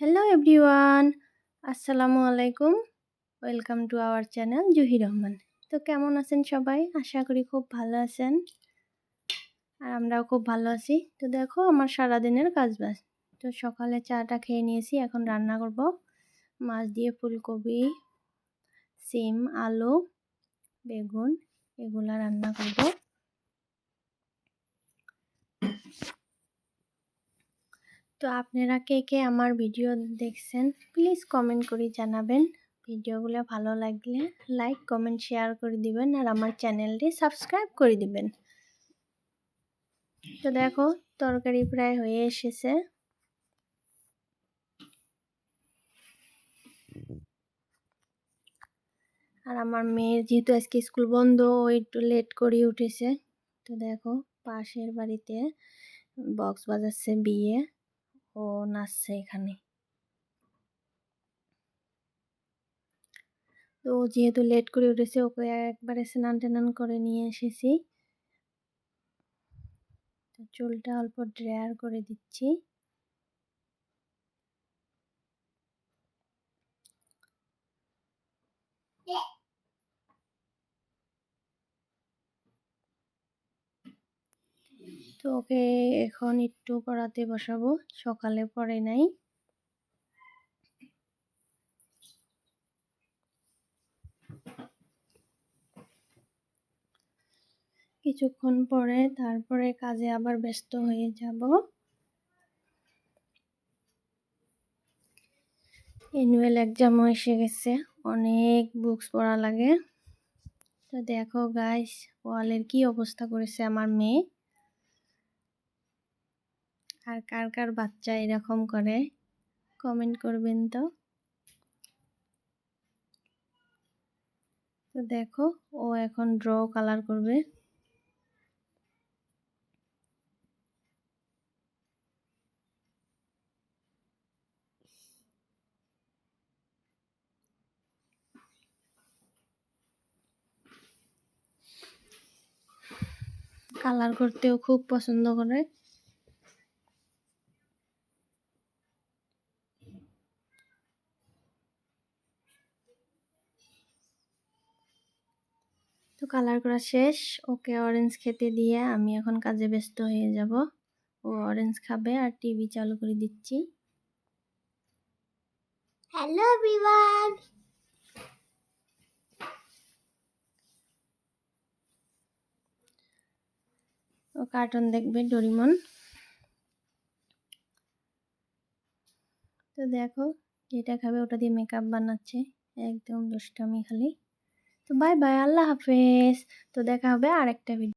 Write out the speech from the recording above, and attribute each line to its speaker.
Speaker 1: Hello everyone আসসালামু আলাইকুম welcome to our channel Zahir Rahman তো কেমন আছেন সবাই? আশা করি খুব ভালো আছেন। আর আমরাও খুব ভালো আছি। তো দেখো, আমার সারাদিনের কাজ বাজ। তো সকালে চাটা খেয়ে নিয়েছি, এখন রান্না করব। মাছ দিয়ে ফুলকপি, সিম, আলু, বেগুন, এগুলা রান্না করব। তো আপনারা কে কে আমার ভিডিও দেখছেন প্লিজ কমেন্ট করে জানাবেন। ভিডিওগুলো ভালো লাগলে লাইক কমেন্ট শেয়ার করে দিবেন আর আমার চ্যানেলটি সাবস্ক্রাইব করে দিবেন। তো দেখো, তরকারি প্রায় হয়ে এসেছে। আর আমার মেয়ের যেহেতু আজকে স্কুল বন্ধ, ও একটু লেট করে উঠেছে। তো দেখো, পাশের বাড়িতে বক্স বাজাচ্ছে বিয়ে। ও নাচছে এখানে। তো যেহেতু লেট করে উঠেছে, ওকে একবারে স্নান টান করে নিয়ে এসেছি। তো চুলটা অল্প ড্রায়ার করে দিচ্ছি। তো ওকে এখন একটু পড়াতে বসাবো, সকালে পড়ে নাই। কিছুক্ষণ পরে তারপরে কাজে আবার ব্যস্ত হয়ে যাব। অ্যানুয়াল এক্সামও এসে গেছে, অনেক বুকস পড়া লাগে। তো দেখো গাইস ওয়ালের কি অবস্থা করেছে আমার মেয়ে। আর কার কার বাচ্চা এরকম করে? কমেন্ট করবেন তো। তো দেখো, ও এখন ড্র কালার করবে। কালার করতেও খুব পছন্দ করে। তো কালার করা শেষ। ওকে অরেঞ্জ খেতে দিয়ে আমি এখন কাজে ব্যস্ত হয়ে যাব। ও অরেঞ্জ খাবে আর টিভি চালু করে দিচ্ছি।
Speaker 2: হ্যালো এভরিওয়ান
Speaker 1: ও কার্টুন দেখবে ডোরিমন তো দেখো যেটা খাবে ওটা দিয়ে মেকআপ বানাচ্ছে। একদম দুষ্টামি খালি। তো বাই বাই আল্লাহ হাফেজ। তো দেখা হবে আর একটা ভিডিও